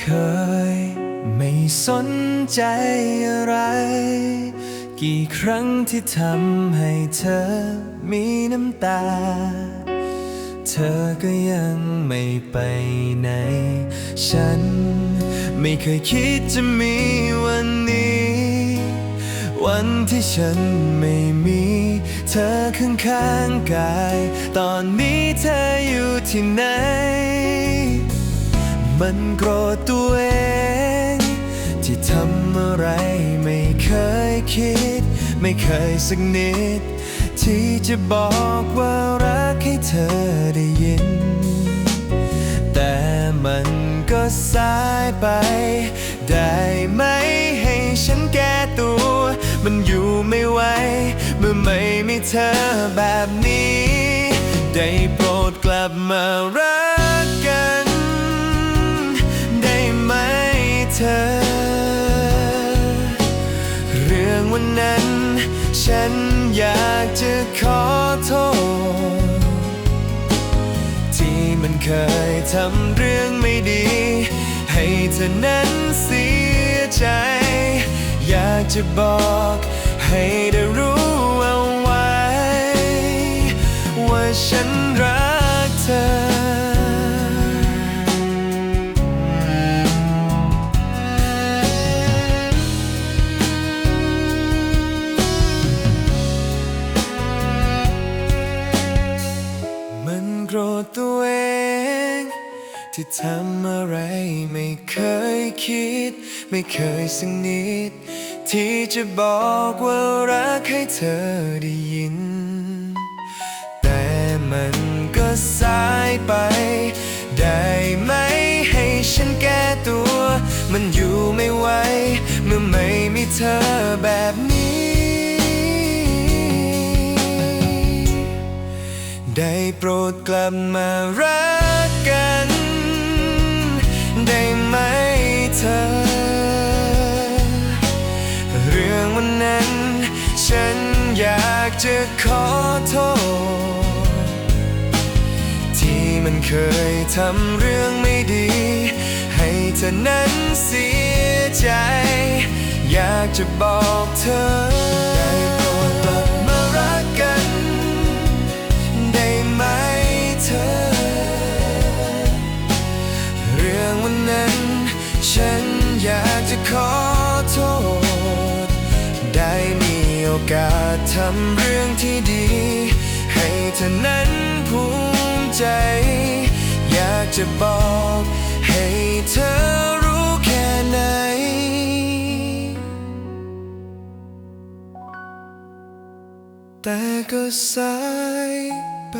เคย ไม่สนใจอะไร กี่ครั้งที่ทำให้เธอมีน้ำตา เธอก็ยังไม่ไปไหน ฉันไม่เคยคิดจะมีวันนี้ วันที่ฉันไม่มี เธอข้างข้างๆกาย ตอนนี้เธออยู่ที่ไหน มันโกรธตัวเอง ที่ทำอะไรไม่เคยคิด ไม่เคยสักนิด ที่จะบอกว่ารักให้เธอได้ยิน แต่มันก็สายไป ได้ไหมให้ฉันแก้ตัว มันอยู่ไม่ไหวเมื่อไม่มีเธอแบบนี้ ได้โปรดกลับมารัก วันนั้น ฉันอยากจะขอโทษ ที่มันเคยทำเรื่องไม่ดี ให้เธอนั้นเสียใจ อยากจะบอกให้ได้ เอง ที่ทำอะไรไม่เคยคิด ไม่เคยสักนิด ที่จะบอกว่ารักให้เธอได้ยิน แต่มันก็สายไป ได้ไหมให้ฉันแก้ตัว มันอยู่ไม่ไหวเมื่อไม่มีเธอแบบ ได้โปรดกลับมารักกัน ได้ไหมเธอ เรื่องวันนั้น ฉันอยากจะขอโทษ ที่มันเคยทำเรื่องไม่ดี ให้เธอนั้นเสียใจ อยากจะบอกเธอ โอกาสทำเรื่องที่ดี ให้เธอนั้นภูมิใจ อยากจะบอกให้เธอรู้แค่ไหน แต่ก็สายไป